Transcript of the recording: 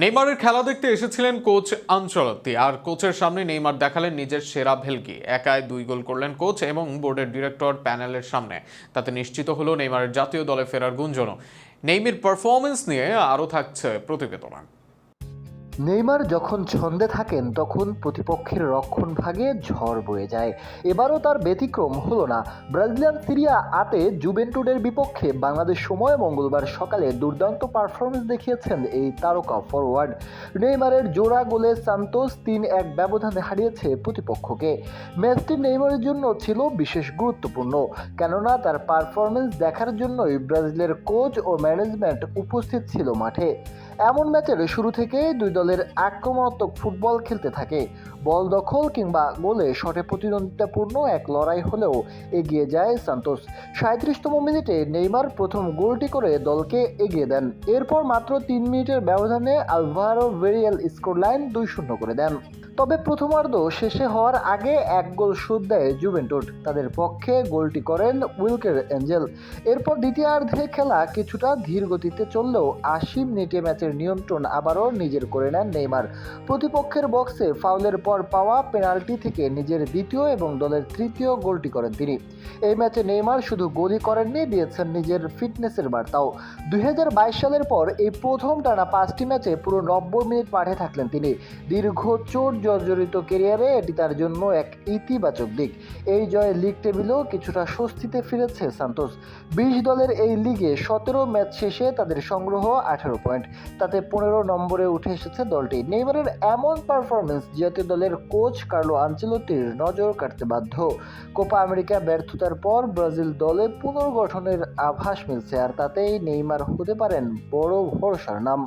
নেইমারের খেলা দেখতে এসেছিলেন কোচ আঞ্চলতি আর কোচের সামনে নেইমার দেখালেন নিজের সেরা ভেলকি। একাই দুই গোল করলেন কোচ এবং বোর্ডের ডিরেক্টর প্যানেলের সামনে। তাতে নিশ্চিত হলো নেইমারের জাতীয় দলে ফেরার গুঞ্জনও। নেইমির পারফরমেন্স নিয়ে আরও থাকছে প্রতিবেদনা। নেইমার যখন ছন্দে থাকেন, তখন প্রতিপক্ষের রক্ষণ ভাগে ঝড় বয়ে যায়। এবারও তার ব্যতিক্রম হলো না। ব্রাজিলিয়ান সিরিয়া আতে জুভেন্টুডের বিপক্ষে বাংলাদেশ সময় মঙ্গলবার সকালে দুর্দান্ত পারফরমেন্স দেখিয়েছেন এই তারকা ফরওয়ার্ড নেইমারের জোড়া গোলে সান্তোস তিন এক ব্যবধানে হারিয়েছে প্রতিপক্ষকে। ম্যাচটি নেইমারের জন্য ছিল বিশেষ গুরুত্বপূর্ণ, কেননা তার পারফরমেন্স দেখার জন্যই ব্রাজিলের কোচ ও ম্যানেজমেন্ট উপস্থিত ছিল মাঠে। এমন ম্যাচের শুরু থেকে দুই দলের আক্রমণাত্মক ফুটবল খেলতে থাকে। বল দখল কিংবা গোলে শটে প্রতিদ্বন্দ্বিতাপূর্ণ এক লড়াই হলেও এগিয়ে যায় সান্তোস। সাঁত্রিশতম মিনিটে নেইমার প্রথম গোলটি করে দলকে এগিয়ে দেন। এরপর মাত্র তিন মিনিটের ব্যবধানে আলভারো ভেরিয়াল স্কোর লাইন দুই শূন্য করে দেন। তবে প্রথমার্ধ শেষে হওয়ার আগে এক গোল শোধ দেয় জুভেন্টুড তাদের পক্ষে গোলটি করেন উইলকের অ্যাঞ্জেল এরপর দ্বিতীয়ার্ধে খেলা কিছুটা ধীর গতিতে চললেও আশি মিনিটে ম্যাচের নিয়ন্ত্রণ আবারও নিজের করে নেন নেইমার। প্রতিপক্ষের বক্সে ফাউলের পর পাওয়া পেনাল্টি থেকে নিজের দ্বিতীয় এবং দলের তৃতীয় গোলটি করেন তিনি। এই ম্যাচে নেইমার শুধু গোলই করেননি, দিয়েছেন নিজের ফিটনেসের বার্তাও। দুই হাজার বাইশ সালের পর এই প্রথম টানা পাঁচটি ম্যাচে পুরো নব্বই মিনিট মাঠে থাকলেন তিনি। দীর্ঘ চোট জর্জরিত কেরিয়ারে এটি তার জন্য এক ইতিবাচক দিক। এই জয়ে লিগ টেবিলেও কিছুটা স্বস্তিতে ফিরেছে সান্তোস। বিশ দলের এই লিগে সতেরো ম্যাচ শেষে তাদের সংগ্রহ আঠারো পয়েন্ট। তাতে পনেরো নম্বরে উঠে এসেছে দলটি। নেইমারের এমন পারফরমেন্স জাতীয় দলের কোচ কার্লো আঞ্চেলতির নজর কাটতে বাধ্য। কোপা আমেরিকা ব্যর্থতার পর ব্রাজিল দলে পুনর্গঠনের আভাস মিলছে, আর তাতেই নেইমার হতে পারেন বড় ভরসার নাম।